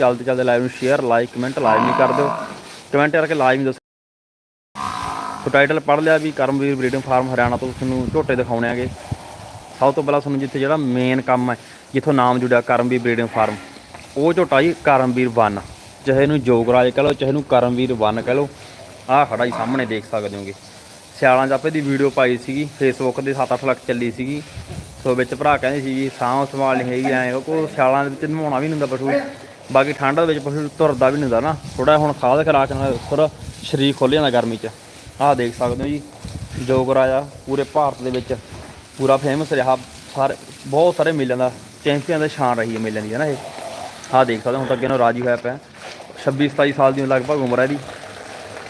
ਚੱਲਦੇ ਚੱਲਦੇ ਲਾਈਵ ਨੂੰ ਸ਼ੇਅਰ ਲਾਈਕ ਕਮੈਂਟ ਲਾਜ਼ਮੀ ਕਰ ਦਿਓ। ਕਮੈਂਟ ਕਰਕੇ ਲਾਜ਼ਮੀ ਦੱਸੋ। ਸੋ ਟਾਈਟਲ ਪੜ੍ਹ ਲਿਆ ਵੀ ਕਰਮਵੀਰ ਬਰੀਡਿੰਗ ਫਾਰਮ ਹਰਿਆਣਾ ਤੋਂ ਤੁਹਾਨੂੰ ਝੋਟੇ ਦਿਖਾਉਣੇ ਆਗੇ ਸਭ ਤੋਂ ਪਹਿਲਾਂ ਤੁਹਾਨੂੰ ਜਿੱਥੇ ਜਿਹੜਾ ਮੇਨ ਕੰਮ ਹੈ, ਜਿੱਥੋਂ ਨਾਮ ਜੁੜਿਆ ਕਰਮਵੀਰ ਬਰੀਡਿੰਗ ਫਾਰਮ ਉਹ ਝੋਟਾ ਜੀ ਕਰਮਵੀਰ 1 ਚਾਹੇ ਇਹਨੂੰ ਜੋਗਰਾਜ ਕਹ ਲਓ, ਚਾਹੇ ਇਹਨੂੰ ਕਰਮਵੀਰ 1 ਕਹ ਲਓ, ਆਹ ਖੜਾ ਜੀ ਸਾਹਮਣੇ ਦੇਖ ਸਕਦੇ ਹੋਗੇ। ਸਿਆਲਾਂ ਜਾਪੇ ਦੀ ਵੀਡੀਓ ਪਾਈ ਸੀਗੀ ਫੇਸਬੁੱਕ ਦੇ 7-8 ਲੱਖ ਚੱਲੀ ਸੀਗੀ। ਸੋ ਵਿੱਚ ਭਰਾ ਕਹਿੰਦੇ ਸੀ ਜੀ ਸਾਂਭ ਸੰਭਾਲ ਨਹੀਂ ਹੈਗੀ, ਐ ਉਹ ਕੋ ਸਿਆਲਾਂ ਦੇ ਵਿੱਚ ਨਹਾਉਣਾ ਵੀ ਨਹੀਂ ਹੁੰਦਾ ਪਸ਼ੂ। ਬਾਕੀ ਠੰਡ ਦੇ ਵਿੱਚ ਪਸ਼ੂ ਤੁਰਦਾ ਵੀ ਨਹੀਂ ਹੁੰਦਾ ਨਾ। ਥੋੜਾ ਹੁਣ ਖਾਦ ਖਰਾਕ ਨਾਲ ਥੋੜਾ ਸਰੀਰ ਖੁੱਲ ਜਾਂਦਾ ਗਰਮੀ 'ਚ। ਆਹ ਦੇਖ ਸਕਦੇ ਹੋ ਜੀ ਜੋਗਰਾਜਾ ਪੂਰੇ ਭਾਰਤ ਦੇ ਵਿੱਚ ਪੂਰਾ ਫੇਮਸ ਰਿਹਾ। ਸਾਰੇ, ਬਹੁਤ ਸਾਰੇ ਮੇਲਿਆਂ ਦਾ, ਚੈਂਪੀਅਨ ਦਾ ਸ਼ਾਨ ਰਹੀ ਹੈ ਮੇਲਿਆਂ ਦੀ, ਹੈ ਨਾ ਇਹ। ਆਹ ਦੇਖ ਸਕਦੇ ਹੋ, ਹੁਣ ਤਾਂ ਅੱਗੇ ਨੂੰ ਰਾਜੀ ਹੋਇਆ ਪਿਆ। 26 27 ਸਾਲ ਦੀ ਲਗਭਗ ਉਮਰ ਹੈ ਇਹਦੀ।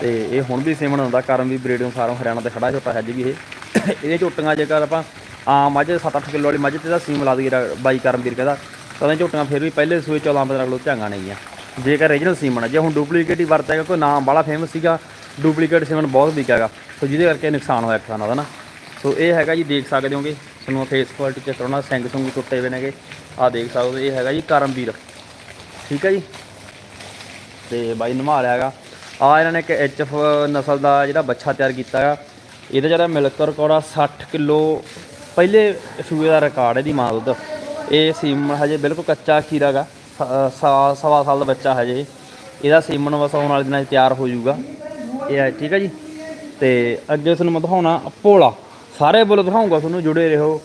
ਤੇ ਇਹ ਹੁਣ ਵੀ ਸੇਮਣ ਹੁੰਦਾ Karamvir breeding farm Haryana ਤੇ ਖੜਾ ਛੋਟਾ ਹੈ ਜੀ ਵੀ ਇਹ ਇਹਦੇ ਝੋਟੀਆਂ ਜੇਕਰ ਆਪਾਂ ਆਮ ਮੱਝ 7-8 ਕਿਲੋ ਵਾਲੀ ਮੱਝ ਤੇ ਦਾ ਸੀਮ ਲਾ ਦਈਏ, ਬਾਈ ਕਰਮਵੀਰ ਕਹਿੰਦਾ। ਤਾਂ ਉਹਦੀਆਂ ਝੋਟੀਆਂ ਫਿਰ ਵੀ ਪਹਿਲੇ ਸੂਏ 14 15 ਕਿਲੋ ਝਾਂਗਾ ਨਹੀਂ ਆ ਜੇਕਰ ਰੀਜਨਲ ਸੀਮਣ ਜੇ ਹੁਣ ਡੁਪਲੀਕੇਟ ਹੀ ਵਰਤਿਆ ਕੋਈ ਨਾਮ ਵਾਲਾ ਫੇਮਸ ਸੀਗਾ ਡੁਪਲੀਕੇਟ ਸੀਮਣ ਬਹੁਤ ਵਿਕ ਹੈਗਾ ਸੋ ਜਿਹਦੇ ਕਰਕੇ ਨੁਕਸਾਨ ਹੋਇਆ ਕਿਸਾਨਾਂ ਦਾ ਨਾ। ਸੋ ਇਹ ਹੈਗਾ ਜੀ, ਦੇਖ ਸਕਦੇ ਹੋਗੇ, ਤੁਹਾਨੂੰ ਫੇਸ ਕੁਆਲਿਟੀ ਚੈੱਕ ਕਰਾਉਣਾ, ਸਿੰਘ ਸੁੰਗ ਟੁੱਟੇ ਹੋਏ ਨੇਗੇ। ਆਹ ਦੇਖ ਸਕਦੇ ਹੋ, ਇਹ ਹੈਗਾ ਜੀ ਕਰਮਵੀਰ। ਠੀਕ ਹੈ ਜੀ? ਤੇ ਬਾਈ ਨਮਾ ਲਿਆ ਹੈਗਾ। ਆ ਇਹਨਾਂ ਨੇ ਇੱਕ ਐਚਐਫ ਨਸਲ ਦਾ ਜਿਹੜਾ ਬੱਚਾ ਤਿਆਰ ਕੀਤਾ ਹੈਗਾ ਇਹਦਾ ਜਿਹੜਾ ਮਿਲਕ ਰਿਕਾਰਡ ਆ 60 ਕਿਲੋ ਪਹਿਲੇ ਸੂਏ ਦਾ ਰਿਕਾਰਡ ਇਹਦੀ ਮਾਂ ਦੁੱਧ। ਇਹ ਸੀਮਨ ਹਜੇ ਬਿਲਕੁਲ ਕੱਚਾ ਖੀਰਾ ਗਾ। ਸਵਾ ਸਵਾ ਸਾਲ ਦਾ ਬੱਚਾ ਹਜੇ। ਇਹਦਾ ਸੀਮਨ ਬਸ ਆਉਣ ਵਾਲੇ ਦਿਨਾਂ 'ਚ ਤਿਆਰ ਹੋ ਜਾਊਗਾ। ਇਹ ਹੈ, ਠੀਕ ਹੈ ਜੀ? ਤੇ ਅੱਗੇ ਤੁਹਾਨੂੰ ਮੈਂ ਦਿਖਾਉਣਾ ਭੋਲਾ। ਸਾਰੇ ਬੁੱਲ ਦਿਖਾਉਂਗਾ ਤੁਹਾਨੂੰ, ਜੁੜੇ ਰਹੋ।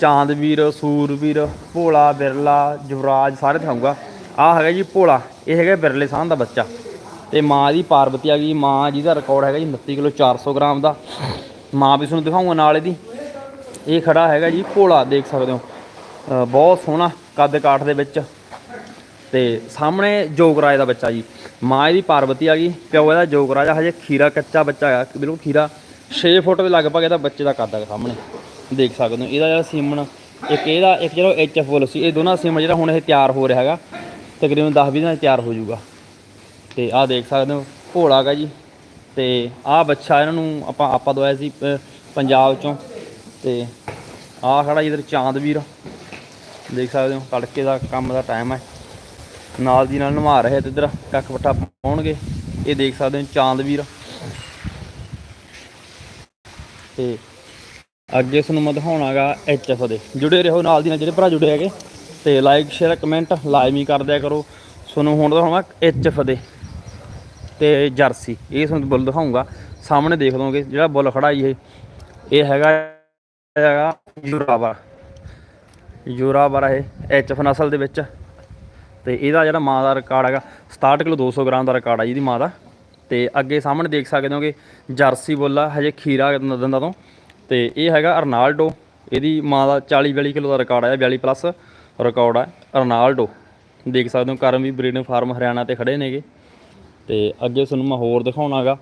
ਚਾਂਦਵੀਰ, ਸੂਰਵੀਰ, ਭੋਲਾ, ਬਿਰਲਾ, ਯੁਵਰਾਜ, ਸਾਰੇ ਦਿਖਾਉਂਗਾ ਆਹ ਹੈਗਾ ਜੀ ਭੋਲਾ। ਇਹ ਹੈਗਾ ਬਿਰਲੇ ਸਾਹ ਦਾ ਬੱਚਾ। ਤੇ ਮਾਂ ਦੀ ਪਾਰਵਤੀ ਆ ਗਈ। ਮਾਂ ਜਿਹਦਾ ਰਿਕਾਰਡ ਹੈਗਾ ਜੀ 29 ਕਿਲੋ 400 ਗ੍ਰਾਮ ਦਾ। ਮਾਂ ਵੀ ਤੁਹਾਨੂੰ ਦਿਖਾਉਂਗਾ ਨਾਲ ਇਹਦੀ। ਇਹ ਖੜਾ ਹੈਗਾ ਜੀ ਭੋਲਾ, ਦੇਖ ਸਕਦੇ ਹੋ। ਬਹੁਤ ਸੋਹਣਾ ਕੱਦ ਕਾਠ ਦੇ ਵਿੱਚ। ਤੇ ਸਾਹਮਣੇ ਜੋਗਰਾਜ ਦਾ ਬੱਚਾ ਜੀ। ਮਾਂ ਇਹਦੀ ਪਾਰਵਤੀ ਆ ਗਈ ਪਿਓ ਇਹਦਾ ਜੋਗਰਾਜ ਆ, ਹਜੇ ਖੀਰਾ ਕੱਚਾ ਬੱਚਾ ਹੈਗਾ ਬਿਲਕੁਲ ਖੀਰਾ। 6 ਫੁੱਟ ਦੇ ਲਗਭਗ ਇਹਦਾ ਬੱਚੇ ਦਾ ਕੱਦ ਹੈਗਾ ਸਾਹਮਣੇ। ਦੇਖ ਸਕਦੇ ਹੋ ਇਹਦਾ ਜਿਹੜਾ ਸੀਮਨ ਇੱਕ ਇਹਦਾ ਇੱਕ ਜਿਹੜਾ ਐਚਐਫ ਫੁੱਲ ਸੀ ਇਹ ਦੋਨਾਂ ਸੀਮਨ ਜਿਹੜਾ ਹੁਣ ਇਹ ਤਿਆਰ ਹੋ ਰਿਹਾ ਹੈਗਾ। ਤਕਰੀਬਨ 10 20 ਦਿਨਾਂ 'ਚ ਤਿਆਰ ਹੋ ਜਾਊਗਾ। ਤੇ ਆਹ ਦੇਖ ਸਕਦੇ ਹੋ ਭੋਲਾ ਗਾ ਜੀ। ਤੇ ਆਹ ਬੱਚਾ ਇਹਨਾਂ ਨੂੰ ਆਪਾਂ ਆਪਾਂ ਦਵਾਇਆ ਸੀ ਪੰਜਾਬ ਚੋਂ। ਤੇ ਆਹ ਖੜਾ ਜੀ ਇਧਰ ਚਾਂਦਵੀਰ। ਦੇਖ ਸਕਦੇ ਹੋ, ਤੜਕੇ ਦਾ ਕੰਮ ਦਾ ਟਾਈਮ ਹੈ। ਨਾਲ ਦੀ ਨਾਲ ਨਵਾ ਰਹੇ ਤੇ ਇਧਰ, ਕੱਖ ਪੱਠਾ ਪਾਉਣਗੇ। ਇਹ ਦੇਖ ਸਕਦੇ ਹੋ, ਚਾਂਦਵੀਰ। ਤੇ ਅੱਗੇ ਤੁਹਾਨੂੰ ਮੈਂ ਦਿਖਾਉਣਾਗਾ ਐਚਐਫ ਦੇ। ਜੁੜੇ ਰਹੋ ਨਾਲ ਦੀ ਨਾਲ, ਜਿਹੜੇ ਭਰਾ ਜੁੜੇ ਹੈਗੇ। ਤੇ ਲਾਈਕ ਸ਼ੇਅਰ ਕਮੈਂਟ ਲਾਜ਼ਮੀ ਕਰ ਦਿਆ ਕਰੋ। ਤੁਹਾਨੂੰ ਹੁਣ ਦਿਖਾਉਣਾ ਐਚਐਫ ਦੇ। ਤੇ ਜਰਸੀ, ਇਹ ਤੁਹਾਨੂੰ ਬੁੱਲ ਦਿਖਾਉਂਗਾ ਸਾਹਮਣੇ ਦੇਖ ਲਓਗੇ, ਜਿਹੜਾ ਬੁੱਲ ਖੜਾ ਜੀ ਇਹ। ਇਹ ਹੈਗਾ ਹੈਗਾ ਯੂਰਾਬਾ ਯੂਰਾਬਾ ਇਹ ਐਚਐਫ ਨਸਲ ਦੇ ਵਿੱਚ। ਤੇ ਇਹਦਾ ਜਿਹੜਾ ਮਾਂ ਦਾ ਰਿਕਾਰਡ ਹੈਗਾ 67 ਕਿਲੋ 200 ਗ੍ਰਾਮ ਦਾ ਰਿਕਾਰਡ ਹੈ ਜਿਹਦੀ ਮਾਂ ਦਾ। ਤੇ ਅੱਗੇ ਸਾਹਮਣੇ ਦੇਖ ਸਕਦੇ ਹੋਗੇ, ਜਰਸੀ ਬੋਲਾ ਹਜੇ ਖੀਰਾ ਦੰਦਾਂ ਤੋਂ। ਤੇ ਇਹ ਹੈਗਾ ਅਰਨਾਲਡੋ, ਇਹਦੀ ਮਾਂ ਦਾ 40 42 ਕਿਲੋ ਦਾ ਰਿਕਾਰਡ ਆ 42 ਪਲੱਸ ਰਿਕਾਰਡ ਹੈ ਅਰਨਾਲਡੋ। ਦੇਖ ਸਕਦੇ ਹੋ Karamvir breeding farm Haryana ਤੇ ਖੜੇ ਨੇਗੇ। ਤੇ ਅੱਗੇ ਤੁਹਾਨੂੰ ਮੈਂ ਹੋਰ ਦਿਖਾਉਣਾਗਾ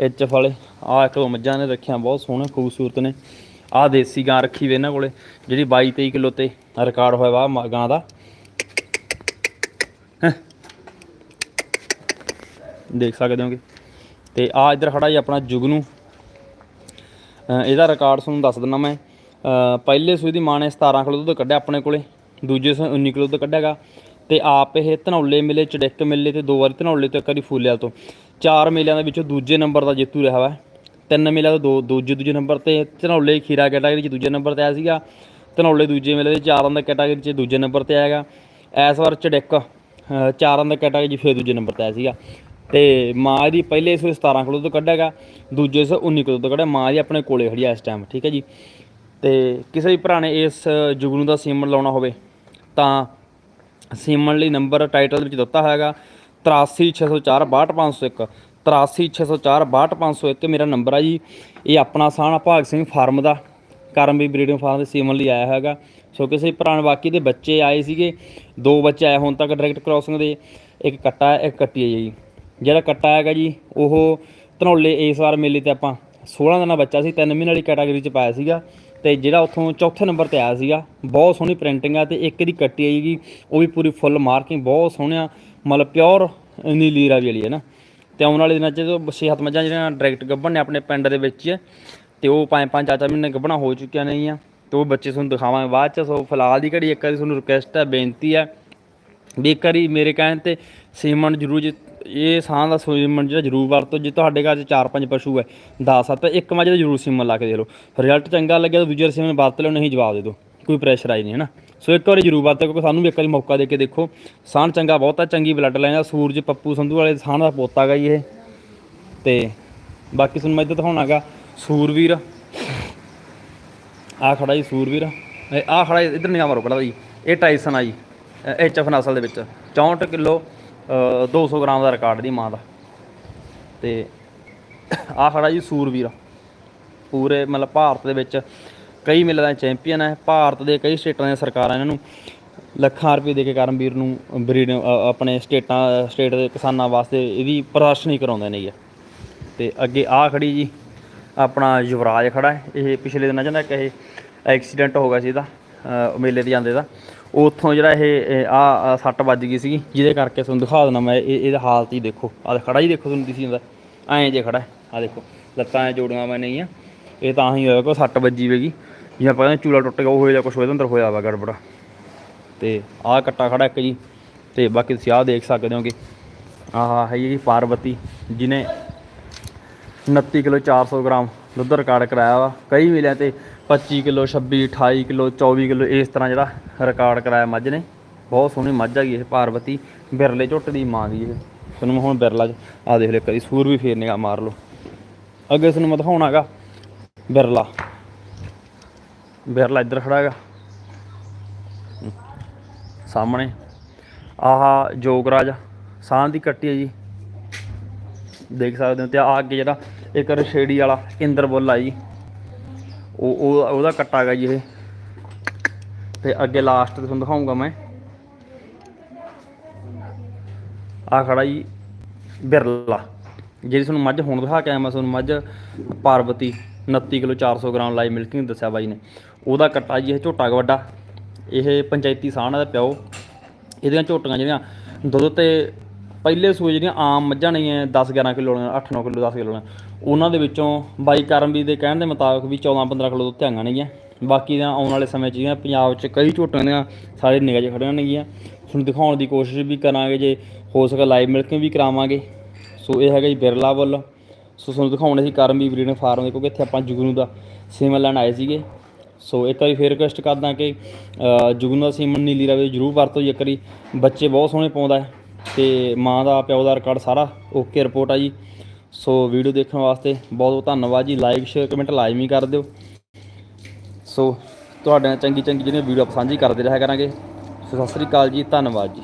ਐਚਐਫ ਵਾਲੇ। ਆ ਇੱਕ ਦੋ ਮੱਝਾਂ ਨੇ ਰੱਖੀਆਂ, ਬਹੁਤ ਸੋਹਣੇ, ਖੂਬਸੂਰਤ ਨੇ। ਆ ਦੇਸੀ ਗਾਂ ਰੱਖੀ ਵੇ ਇਹਨਾਂ ਕੋਲੇ ਜਿਹੜੀ 22 23 ਕਿਲੋ ਤੇ ਰਿਕਾਰਡ ਹੋਇਆ ਵਾ ਮ- ਗਾਂ ਦਾ। ਦੇਖ ਸਕਦੇ ਹੋਗੇ। ਤੇ ਆ ਇੱਧਰ ਖੜਾ ਜੀ ਆਪਣਾ ਜੁਗਨੂ। ਅ, ਇਹਦਾ ਰਿਕਾਰਡ ਤੁਹਾਨੂੰ ਦੱਸ ਦਿੰਦਾ ਮੈਂ। ਪਹਿਲੇ ਸੂਈ ਦੀ ਮਾਂ ਨੇ 17 ਕਿਲੋ ਦੁੱਧ ਕੱਢਿਆ ਆਪਣੇ ਕੋਲੇ ਦੂਜੇ ਸੂਈ 19 ਕਿਲੋ ਦੁੱਧ ਕੱਢਿਆਗਾ। ਤੇ ਆਪ ਇਹ ਧਨੌਲੇ ਮਿਲੇ ਚੜਿੱਕ ਮਿਲੇ ਤੇ ਦੋ ਵਾਰੀ ਧਨੌਲੇ ਤੇ ਇੱਕ ਵਾਰੀ ਫੂਲਿਆਲ ਤੋਂ। ਚਾਰ ਮੇਲਿਆਂ ਦੇ ਵਿੱਚੋਂ ਦੂਜੇ ਨੰਬਰ ਦਾ ਜੇਤੂ ਰਿਹਾ ਵਾ। ਤਿੰਨ ਮੇਲਿਆਂ ਤੋਂ ਦੋ, ਦੂਜੇ ਦੂਜੇ ਨੰਬਰ ਤੇ ਧਨੌਲੇ ਖੀਰਾ ਕੈਟਾਗਰੀ 'ਚ ਦੂਜੇ ਨੰਬਰ ਤੇ ਆਇਆ ਸੀਗਾ। ਧਨੌਲੇ ਦੂਜੇ ਮੇਲੇ ਦੇ ਚਾਰਾਂ ਦਾ ਕੈਟਾਗਰੀ 'ਚ ਦੂਜੇ ਨੰਬਰ ਤੇ ਆਏਗਾ ਇਸ ਵਾਰ ਚੜਿੱਕ ਚਾਰਾਂ ਦਾ ਕੈਟਾਗਰੀ 'ਚ ਫਿਰ ਦੂਜੇ ਨੰਬਰ ਤੇ ਆਇਆ ਸੀਗਾ। ਤੇ ਮਾਂ ਇਹਦੀ ਪਹਿਲੇ ਸੂਏ 17 ਕਿਲੋ ਤੋਂ ਕੱਢਿਆਗਾ ਦੂਜੇ ਸੂਏ 19 ਕਿਲੋ ਤੋਂ ਕੱਢਿਆ, ਮਾਂ ਦੀ ਆਪਣੇ ਕੋਲੇ ਖੜੀ ਆ ਇਸ ਟਾਈਮ ਠੀਕ ਹੈ ਜੀ। ਤੇ ਕਿਸੇ ਵੀ ਭਰਾ ਨੇ ਇਸ ਜੁਗਨੂ ਦਾ ਸੀਮਨ ਲਾਉਣਾ ਹੋਵੇ, ਤਾਂ ਸੀਮਨ ਲਈ ਨੰਬਰ ਟਾਈਟਲ ਵਿੱਚ ਦਿੱਤਾ ਹੋਇਆਗਾ 8360462501 8360462501 ਮੇਰਾ ਨੰਬਰ ਆ ਜੀ। ਇਹ ਆਪਣਾ ਸਾਨ ਭਾਗ ਸਿੰਘ ਫਾਰਮ ਦਾ। ਕਰਮਵੀ ਬਰੀਡਿੰਗ ਫਾਰਮ ਦੇ ਸੀਮਨ ਲਈ ਆਇਆ ਹੈਗਾ। ਸੋ ਕਿਸੇ ਭਰਾ ਨੇ ਬਾਕੀ ਦੇ ਬੱਚੇ ਆਏ ਸੀਗੇ। ਦੋ ਬੱਚੇ ਆਏ ਹੁਣ ਤੱਕ ਡਾਇਰੈਕਟ ਕ੍ਰਾਸਿੰਗ ਦੇ। ਇੱਕ ਕੱਟਾ ਇੱਕ ਕੱਟੀ ਹੈ ਜੀ। ਜਿਹੜਾ ਕੱਟਾ ਹੈਗਾ ਜੀ, ਉਹ ਧਨੌਲੇ ਇਸ ਵਾਰ ਮੇਲੇ ਤੇ ਆਪਾਂ 16 ਦਿਨਾਂ ਬੱਚਾ ਸੀ 3 ਮਹੀਨੇ ਵਾਲੀ ਕੈਟਾਗਰੀ ਚ ਪਾਇਆ ਸੀਗਾ। ਤੇ ਜਿਹੜਾ ਉੱਥੋਂ ਚੌਥੇ ਨੰਬਰ ਤੇ ਆਇਆ ਸੀਗਾ, ਬਹੁਤ ਸੋਹਣੀ ਪ੍ਰਿੰਟਿੰਗ ਆ ਤੇ ਇੱਕ ਦੀ ਕੱਟੀ ਆਈਗੀ ਉਹ ਵੀ ਪੂਰੀ ਫੁੱਲ ਮਾਰਕਿੰਗ ਬਹੁਤ ਸੋਹਣਿਆ। ਮਤਲਬ ਪਿਓਰ ਨੀਲੀ ਰਾਵੀ ਵਾਲੀ ਹੈ ਨਾ। ਤੇ ਆਉਣ ਵਾਲੇ ਦਿਨਾਂ 'ਚ ਛੇ ਹੱਥ ਮੱਝਾਂ ਜਿਹੜੀਆਂ ਡਾਇਰੈਕਟ ਗੱਭਣ ਨੇ ਆਪਣੇ ਪਿੰਡ ਦੇ ਵਿੱਚ ਹੀ ਤੇ ਉਹ ਪੰਜ ਪੰਜ ਚਾਰ ਚਾਰ ਮਹੀਨੇ ਗੱਭਣਾ ਹੋ ਚੁੱਕੀਆਂ ਨਹੀਂ ਆ ਤੇ ਉਹ ਬੱਚੇ ਤੁਹਾਨੂੰ ਦਿਖਾਵਾਂਗੇ ਬਾਅਦ 'ਚ। ਸੋ ਫਿਲਹਾਲ ਦੀ ਘੜੀ ਇੱਕ ਵਾਰੀ ਤੁਹਾਨੂੰ ਰਿਕੁਐਸਟ ਹੈ, ਬੇਨਤੀ ਹੈ ਵੀ ਇੱਕ ਵਾਰੀ ਮੇਰੇ ਕਹਿਣ ਤੇ ਸੀਮਨ ਜ਼ਰੂਰ ਜੇ ਇਹ ਸਾਹ ਦਾ ਸੀਮਨ ਜਿਹੜਾ ਜ਼ਰੂਰ ਵਰਤੋ। ਜੇ ਤੁਹਾਡੇ ਘਰ 'ਚ ਚਾਰ ਪੰਜ ਪਸ਼ੂ ਹੈ 10 ਸੱਤ, ਇੱਕ ਮੱਝ ਦਾ ਜ਼ਰੂਰ ਸੀਮਨ ਲਾ ਕੇ ਦੇ ਲਓ। ਰਿਜ਼ਲਟ ਚੰਗਾ ਲੱਗਿਆ ਤਾਂ ਦੂਜੇ ਵਾਰ ਸੀਮਨ ਵਰਤ ਲਿਓ, ਨਹੀਂ ਜਵਾਬ ਦੇ ਦਿਓ। ਕੋਈ ਪ੍ਰੈਸ਼ਰ ਆਈ ਨਹੀਂ ਹੈ ਨਾ ਸੋ ਇੱਕ ਵਾਰੀ ਜ਼ਰੂਰ ਵਰਤੋ ਕਿਉਂਕਿ ਸਾਨੂੰ ਵੀ ਇੱਕ ਵਾਰੀ ਮੌਕਾ ਦੇ ਕੇ ਦੇਖੋ। ਸਾਨ ਚੰਗਾ ਬਹੁਤਾ ਚੰਗੀ ਬਲੱਡ ਲਾਈਨ ਆ ਸੂਰਜ ਪੱਪੂ ਸੰਧੂ ਵਾਲੇ ਸਾਨ ਦਾ ਪੋਤਾ ਗਾ ਜੀ ਇਹ। ਤੇ ਬਾਕੀ ਤੁਹਾਨੂੰ ਮੈਂ ਇੱਧਰ ਦਿਖਾਉਣਾਗਾ ਸੂਰਵੀਰ। ਆ ਖੜਾ ਜੀ ਸੂਰਵੀਰ। ਆ ਖੜਾ ਜੀ, ਇੱਧਰ ਨਿਗਾਹ ਮਾਰੋ ਪਹਿਲਾਂ ਜੀ। ਇਹ ਟਾਈਸਨ ਆ ਜੀ ਐਚਐਫ ਨਸਲ ਦੇ ਵਿੱਚ। 64 ਕਿਲੋ 200 ਗ੍ਰਾਮ ਦਾ ਰਿਕਾਰਡ ਦੀ ਮਾਂ ਦਾ। ਤੇ ਆ ਖੜਾ ਜੀ ਸੂਰਵੀਰ। ਪੂਰੇ ਮਤਲਬ ਭਾਰਤ ਦੇ ਵਿੱਚ ਕਈ ਮੇਲੇ ਦਾ ਚੈਂਪੀਅਨ ਹੈ, ਭਾਰਤ ਦੇ ਕਈ ਸਟੇਟਾਂ ਦੀਆਂ ਸਰਕਾਰਾਂ ਇਹਨਾਂ ਨੂੰ ਲੱਖਾਂ ਰੁਪਏ ਦੇ ਕੇ ਕਰਮਵੀਰ ਨੂੰ, ਬਰੀਡ ਆਪਣੇ ਸਟੇਟਾਂ, ਸਟੇਟ ਦੇ ਕਿਸਾਨਾਂ ਵਾਸਤੇ ਇਹਦੀ ਪ੍ਰਦਰਸ਼ਨੀ ਕਰਾਉਂਦੇ ਨੇ ਜੀ। ਤੇ ਅੱਗੇ ਆ ਖੜੀ ਜੀ, ਆਪਣਾ ਯੁਵਰਾਜ ਖੜਾ ਹੈ, ਇਹ ਪਿਛਲੇ ਦਿਨਾਂ ਚ ਨਾ ਇੱਕ ਇਹ ਐਕਸੀਡੈਂਟ ਹੋ ਗਿਆ ਸੀ ਇਹਦਾ ਮੇਲੇ ਤੇ ਜਾਂਦੇ ਦਾ। ਉੱਥੋਂ ਜਿਹੜਾ ਇਹ ਆ ਸੱਟ ਵੱਜ ਗਈ ਸੀ ਜਿਹਦੇ ਕਰਕੇ ਤੁਹਾਨੂੰ ਦਿਖਾ ਦਿੰਦਾ ਮੈਂ, ਇਹ, ਇਹਦਾ ਹਾਲਤ ਹੀ ਦੇਖੋ ਆ ਖੜਾ ਹੀ ਦੇਖੋ ਤੁਹਾਨੂੰ ਦਿਸੀ ਜਾਂਦਾ, ਐਂ ਜੇ ਖੜਾ ਆ ਦੇਖੋ, ਲੱਤਾਂ ਐ ਜੋੜੀਆਂ ਮੈਂ ਨਹੀਂ ਆ, ਇਹ ਤਾਂ ਹੀ ਹੋਇਆ ਕੋ ਸੱਟ ਵੱਜੀ ਹੋਵੇਗੀ ਜਾਂ ਆਪਾਂ ਕਹਿੰਦੇ ਚੂਲਾ ਟੁੱਟ ਗਿਆ ਉਹ ਹੋਇਆ ਜਾਂ ਕੁਛ ਉਹਦੇ ਅੰਦਰ ਹੋਇਆ ਵਾ ਗੜਬੜਾ। ਤੇ ਆਹ ਕੱਟਾ ਖੜਾ ਇੱਕ ਜੀ, ਤੇ ਬਾਕੀ ਤੁਸੀਂ ਆਹ ਦੇਖ ਸਕਦੇ ਹੋਗੇ। ਆਹ ਹੈ ਜੀ ਪਾਰਵਤੀ ਜਿਨੇ 29 ਕਿਲੋ 400 ਗ੍ਰਾਮ ਦੁੱਧ ਰਿਕਾਰਡ ਕਰਾਇਆ ਵਾ। ਕਈ ਮਿਲਿਆ ਤੇ 25 ਕਿਲੋ 26 28 ਕਿਲੋ 24 ਕਿਲੋ, ਇਸ ਤਰ੍ਹਾਂ ਜਿਹੜਾ ਰਿਕਾਰਡ ਕਰਾਇਆ ਮੱਝ ਨੇ। ਬਹੁਤ ਸੋਹਣੀ ਮੱਝ ਹੈਗੀ ਇਹ ਪਾਰਵਤੀ ਬਿਰਲੇ ਝੁੱਟ ਦੀ ਮਾਂ ਦੀ ਇਹ। ਤੁਹਾਨੂੰ ਮੈਂ ਹੁਣ ਬਿਰਲਾ ਚ ਆ ਦੇਖ ਲਿਓ ਕਦੀ ਸੂਰ ਵੀ ਫੇਰਨੇਗਾ ਮਾਰ ਲਓ। ਅੱਗੇ ਤੁਹਾਨੂੰ ਮੈਂ ਦਿਖਾਉਣਾਗਾ ਬਿਰਲਾ। ਬਿਰਲਾ ਇੱਧਰ ਖੜਾ ਹੈਗਾ। ਸਾਹਮਣੇ। ਆਹ ਜੋਗਰਾਜ ਸਾਹ ਦੀ ਕੱਟੀ ਹੈ ਜੀ। ਦੇਖ ਸਕਦੇ ਹੋ ਤੇ ਆ ਅੱਗੇ ਜਿਹੜਾ ਇੱਕ ਰਸ਼ੇੜੀ ਵਾਲਾ ਇੰਦਰ ਬੁੱਲ ਆ ਜੀ। ਉਹ ਉਹ ਉਹਦਾ ਕੱਟਾ ਹੈਗਾ ਜੀ ਇਹ। ਤੇ ਅੱਗੇ ਲਾਸਟ ਤੇ ਤੁਹਾਨੂੰ ਦਿਖਾਉਂਗਾ ਮੈਂ। ਆ ਖੜਾ ਜੀ ਬਿਰਲਾ ਜਿਹੜੀ ਤੁਹਾਨੂੰ ਮੱਝ ਹੁਣ ਦਿਖਾ ਕੇ ਆਇਆ ਮੈਂ, ਤੁਹਾਨੂੰ ਮੱਝ, ਪਾਰਵਤੀ 29 ਕਿਲੋ 400 ਗ੍ਰਾਮ ਲਾਈ ਮਿਲਕਿੰਗ ਦੱਸਿਆ ਬਾਈ ਨੇ। ਉਹਦਾ ਕੱਟਾ ਜੀ, ਇਹ ਝੋਟਾ ਗਾ ਵੱਡਾ ਇਹ ਪੰਚਾਇਤੀ ਸਾਹ ਦਾ ਪਿਓ। ਇਹਦੀਆਂ ਝੋਟੀਆਂ ਜਿਹੜੀਆਂ, ਦੁੱਧ ਤੇ ਪਹਿਲੇ ਸੂਏ ਜਿਹੜੀਆਂ ਆਮ ਮੱਝਾਂ ਨਹੀਂ 10 11 ਕਿਲੋ ਵਾਲੀਆਂ 8 9 ਕਿਲੋ 10 ਕਿਲੋ ਵਾਲੀਆਂ, ਉਹਨਾਂ ਦੇ ਵਿੱਚੋਂ ਬਾਈ ਕਰਮਵੀਰ ਦੇ ਕਹਿਣ ਦੇ ਮੁਤਾਬਕ ਵੀ 14 15 ਕਿਲੋ ਦੁੱਧ ਧਿਆਂਗਾ ਨੇਗੀਆਂ ਬਾਕੀ ਦੀਆਂ ਆਉਣ ਵਾਲੇ ਸਮੇਂ 'ਚ ਜਿਹੜੀਆਂ ਪੰਜਾਬ 'ਚ ਕਈ ਝੋਟੀਆਂ ਦੀਆਂ ਸਾਰੇ ਨਿਗਾਹ 'ਚ ਖੜੀਆਂ ਨੇਗੀਆਂ ਤੁਹਾਨੂੰ ਦਿਖਾਉਣ ਦੀ ਕੋਸ਼ਿਸ਼ ਵੀ ਕਰਾਂਗੇ ਜੇ ਹੋ ਸਕੇ ਲਾਈਵ ਮਿਲਕਿੰਗ ਵੀ ਕਰਾਵਾਂਗੇ। ਸੋ ਇਹ ਹੈਗਾ ਜੀ ਬਿਰਲਾ ਵੱਲ। ਸੋ ਤੁਹਾਨੂੰ ਦਿਖਾਉਣੇ ਸੀ ਕਰਮਵੀਰ ਬਰੀਡਿੰਗ ਫਾਰਮ ਦੇ ਕਿਉਂਕਿ ਇੱਥੇ ਆਪਾਂ ਜੁਗਨੂ ਦਾ ਸੀਮਨ ਲੈਣ ਆਏ ਸੀਗੇ। ਸੋ ਇੱਕ ਵਾਰੀ ਫੇਰ ਰਿਕਵੈਸਟ ਕਰਦਾ ਕਿ ਅ, ਦਾ ਸੀਮਨ ਨੀਲੀ ਰਵੇ ਜਰੂਰ ਵਰਤੋ ਜੀ ਇੱਕ ਵਾਰੀ। ਬੱਚੇ ਬਹੁਤ ਸੋਹਣੇ ਪਾਉਂਦਾ ਹੈ ਤੇ ਮਾਂ ਦਾ ਪਿਓ ਦਾ ਰਿਕਾਰਡ ਸਾਰਾ ਓਕੇ ਰਿਪੋਰਟ ਆ ਜੀ। ਸੋ ਵੀਡੀਓ ਦੇਖਣ ਵਾਸਤੇ ਬਹੁਤ ਬਹੁਤ ਧੰਨਵਾਦ ਜੀ। ਲਾਈਕ ਸ਼ੇਅਰ ਕਮੈਂਟ ਲਾਜ਼ਮੀ ਕਰ ਦਿਓ। ਸੋ ਤੁਹਾਡੇ ਨਾਲ ਚੰਗੀ ਚੰਗੀ ਜਿਹੜੀਆਂ ਵੀਡੀਓ ਆਪਾਂ ਸਾਂਝੀ ਕਰਦੇ ਰਿਹਾ ਕਰਾਂਗੇ। ਸੋ ਸਤਿ ਸ੍ਰੀ ਅਕਾਲ ਜੀ। ਧੰਨਵਾਦ ਜੀ।